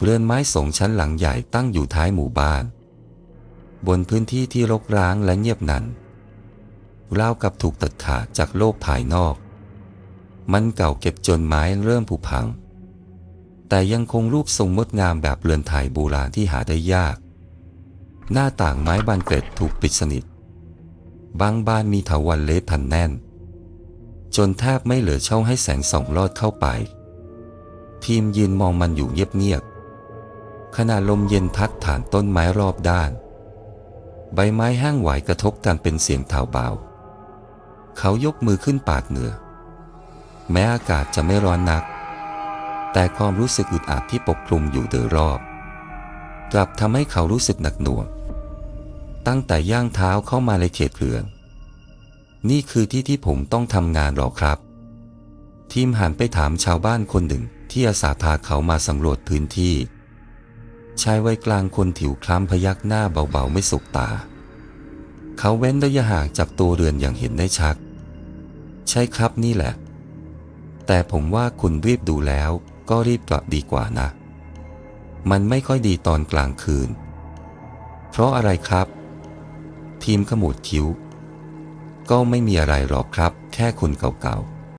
เรือนไม้สงชั้นหลังใหญ่ตั้งอยู่ท้ายหมู่บ้าน บนพื้นที่ที่รกร้างและเงียบหนันราวกับถูกตัดขาดจากโลกภายนอก มันเก่าเก็บจนไม้เริ่มผุพัง แต่ยังคงรูปทรงงดงามแบบเรือนไทยโบราณที่หาได้ยาก หน้าต่างไม้บานเกร็ดถูกปิดสนิท บางบ้านมีเถาวัลย์เละพันแน่น จนแทบไม่เหลือช่องให้แสงส่องลอดเข้าไป ทีมยืนมองมันอยู่เงียบๆ ขณะลมเย็นพัดผ่านต้นไม้รอบด้าน ใบไม้แห้งไหวกระทบกันเป็นเสียงเทาเบา เขายกมือขึ้นปาดเหงื่อ แม้อากาศจะไม่ร้อนนัก แต่ความรู้สึกอึดอัดที่ปกคลุมอยู่โดยรอบ กลับทำให้เขารู้สึกหนักหน่วง ตั้งแต่ย่างเท้าเข้ามาในเขตเรือน นี่คือที่ที่ผมต้องทำงานหรอครับ ทีมหันไปถามชาวบ้านคนหนึ่งที่อาสาพาเขามาสำรวจพื้นที่ ชายวัยกลางคนผิวคล้ำพยักหน้าเบาๆไม่สุกตา เขาเว้นระยะห่างจากตัวเรือนอย่างเห็นได้ชัด ใช่ครับนี่แหละ แต่ผมว่าคุณรีบดูแล้วก็รีบกลับดีกว่านะ มันไม่ค่อยดีตอนกลางคืน เพราะอะไรครับ ทีมขมวดคิ้ว ก็ไม่มีอะไรหรอกครับ แค่คนเก่าๆ